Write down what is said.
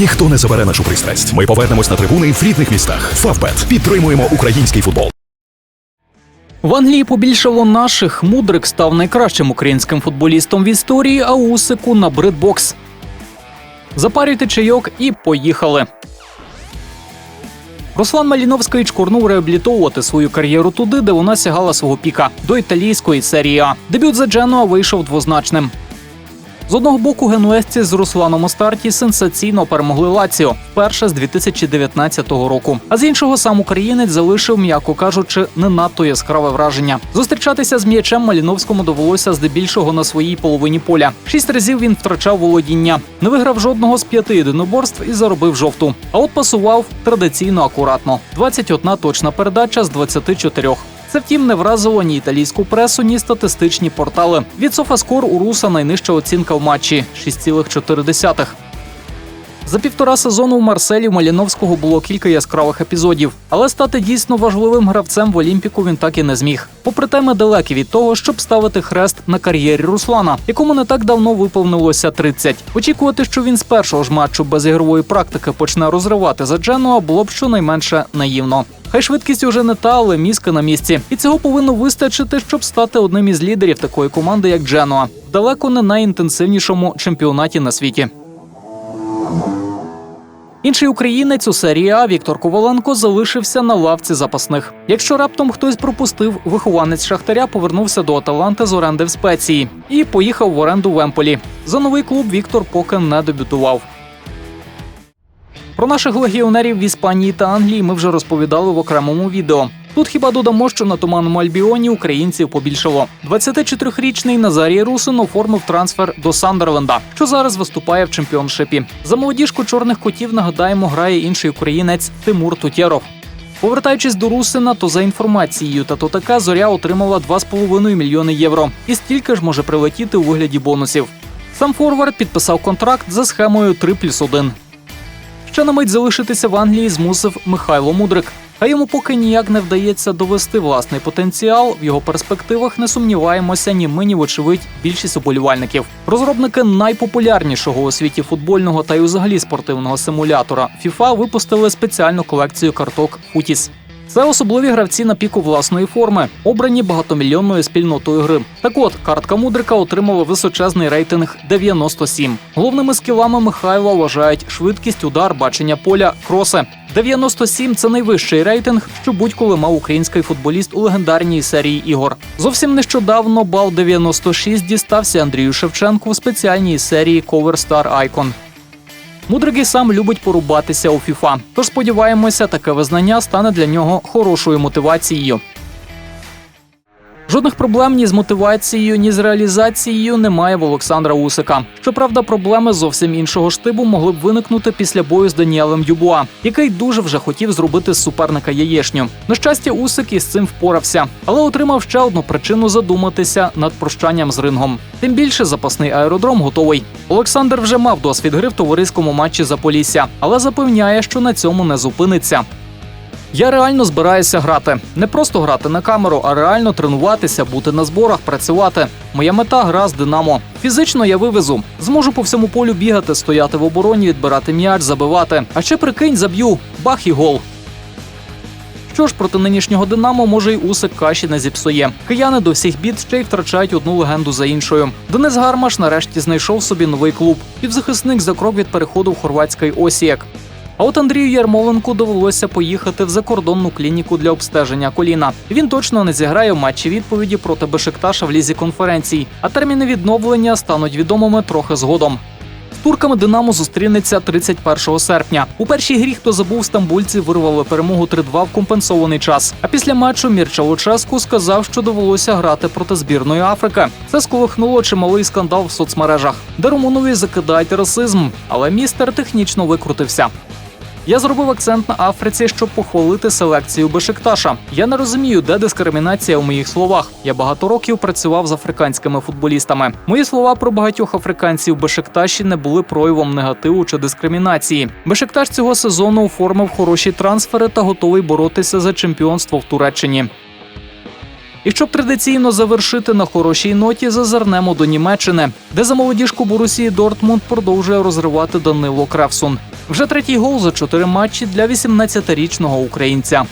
Ніхто не забере нашу пристрасть. Ми повернемось на трибуни в рідних містах. Фавбет підтримуємо український футбол. В Англії побільшало наших. Мудрик став найкращим українським футболістом в історії, а Усику на бритбокс. Запарюйте чайок і поїхали. Руслан Маліновський чкурнув реабілітовувати свою кар'єру туди, де вона сягала свого піка до італійської серії А. Дебют за Дженуа вийшов двозначним. З одного боку, генуезці з Русланом у старті сенсаційно перемогли Лаціо вперше з 2019 року. А з іншого сам українець залишив, м'яко кажучи, не надто яскраве враження. Зустрічатися з м'ячем Маліновському довелося здебільшого на своїй половині поля. Шість разів він втрачав володіння, не виграв жодного з п'яти єдиноборств і заробив жовту. А от пасував традиційно акуратно. 21 точна передача з 24. Це втім не вразило ні італійську пресу, ні статистичні портали. Від Софаскор у Руса найнижча оцінка в матчі 6,4. За півтора сезону в Марселі в Маліновського було кілька яскравих епізодів, але стати дійсно важливим гравцем в Олімпіку він так і не зміг. Попри те, ми далекі від того, щоб ставити хрест на кар'єрі Руслана, якому не так давно виповнилося 30. Очікувати, що він з першого ж матчу без ігрової практики почне розривати за Дженуа, було б щонайменше наївно. Хай швидкість уже не та, але мізки на місці, і цього повинно вистачити, щоб стати одним із лідерів такої команди, як Дженуа, далеко не найінтенсивнішому чемпіонаті на світі. Інший українець у серії А Віктор Коваленко залишився на лавці запасних. Якщо раптом хтось пропустив, вихованець Шахтаря повернувся до Аталанти з оренди в спеції і поїхав в оренду в Емполі. За новий клуб Віктор поки не дебютував. Про наших легіонерів в Іспанії та Англії ми вже розповідали в окремому відео. Тут хіба додамо, що на туманному Альбіоні українців побільшало. 24-річний Назарій Русин оформив трансфер до Сандерленда, що зараз виступає в чемпіоншипі. За молодіжку чорних котів нагадаємо, грає інший українець Тимур Тутєров. Повертаючись до Русина, то за інформацією та то така зоря отримала 2,5 мільйони євро, і стільки ж може прилетіти у вигляді бонусів. Сам форвард підписав контракт за схемою 3 плюс 1. Ще на мить залишитися в Англії змусив Михайло Мудрик. А йому поки ніяк не вдається довести власний потенціал. В його перспективах не сумніваємося ні ми, ні вочевидь більшість уболівальників. Розробники найпопулярнішого у світі футбольного та й взагалі спортивного симулятора FIFA випустили спеціальну колекцію карток Футіс. Це особливі гравці на піку власної форми, обрані багатомільйонною спільнотою гри. Так от, картка мудрика отримала височезний рейтинг 97. Головними скілами Михайла вважають швидкість, удар, бачення поля, кроси. 97 – це найвищий рейтинг, що будь-коли мав український футболіст у легендарній серії ігор. Зовсім нещодавно бал 96 дістався Андрію Шевченку в спеціальній серії Cover Star Icon. Мудрик і сам любить порубатися у FIFA, тож сподіваємося, таке визнання стане для нього хорошою мотивацією. Жодних проблем ні з мотивацією, ні з реалізацією немає в Олександра Усика. Щоправда, проблеми зовсім іншого штибу могли б виникнути після бою з Даніелем Дюбуа, який дуже вже хотів зробити з суперника яєшню. На щастя, Усик із цим впорався, але отримав ще одну причину задуматися над прощанням з рингом. Тим більше запасний аеродром готовий. Олександр вже мав досвід гри в товариському матчі за Полісся, але запевняє, що на цьому не зупиниться. Я реально збираюся грати. Не просто грати на камеру, а реально тренуватися, бути на зборах, працювати. Моя мета гра з Динамо. Фізично я вивезу. Зможу по всьому полю бігати, стояти в обороні, відбирати м'яч, забивати. А ще прикинь, заб'ю. Бах і гол. Що ж проти нинішнього Динамо може й усик каші не зіпсує. Кияни до всіх бід ще й втрачають одну легенду за іншою. Денис Гармаш нарешті знайшов собі новий клуб. Півзахисник за крок від переходу в хорватський Осіяк. А от Андрію Ярмоленку довелося поїхати в закордонну клініку для обстеження коліна. Він точно не зіграє в матчі відповіді проти Бешикташа в лізі конференцій, а терміни відновлення стануть відомими трохи згодом. Турками Динамо зустрінеться 31 серпня. У першій грі, хто забув, стамбульці вирвали перемогу 3-2 в компенсований час. А після матчу Мірча Луческу сказав, що довелося грати проти збірної Африки. Це сколихнуло чималий скандал в соцмережах, де Румунові закидають расизм, але містер технічно викрутився. Я зробив акцент на Африці, щоб похвалити селекцію Бешикташа. Я не розумію, де дискримінація у моїх словах. Я багато років працював з африканськими футболістами. Мої слова про багатьох африканців Бешикташі не були проявом негативу чи дискримінації. Бешикташ цього сезону оформив хороші трансфери та готовий боротися за чемпіонство в Туреччині. І щоб традиційно завершити на хорошій ноті, зазирнемо до Німеччини, де за молодіжку Борусії Дортмунд продовжує розривати Данило Кревсун. Вже третій гол за чотири матчі для 18-річного українця.